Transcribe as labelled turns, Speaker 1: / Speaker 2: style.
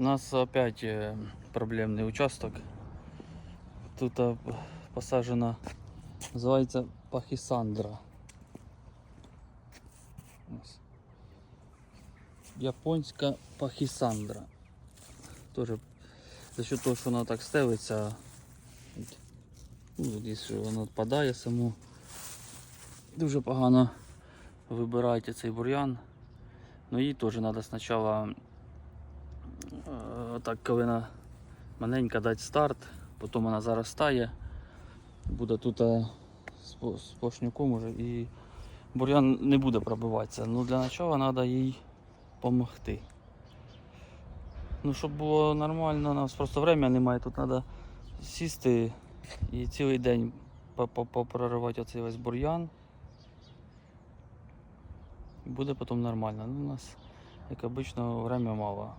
Speaker 1: У нас опять е, проблемний участок. Тут е, посаджена, називається пахісандра. Японська пахісандра. Тоже за счет того, що вона так стелиться, ну, десь воно відпадає само. Дуже погано вибираєте цей бур'ян. Ну їй теж треба спочатку, е, так, коли вона маленька дати старт, потім вона заростає, буде тут е, спо- сплошняком уже і бур'ян не буде пробиватися. Ну для початку треба їй допомогти. Ну, щоб було нормально, у нас просто время немає, тут треба сісти і цілий день по- по- попроривати оцей весь бур'ян. І буде потім нормально. Ну, у нас, як обично, время мало.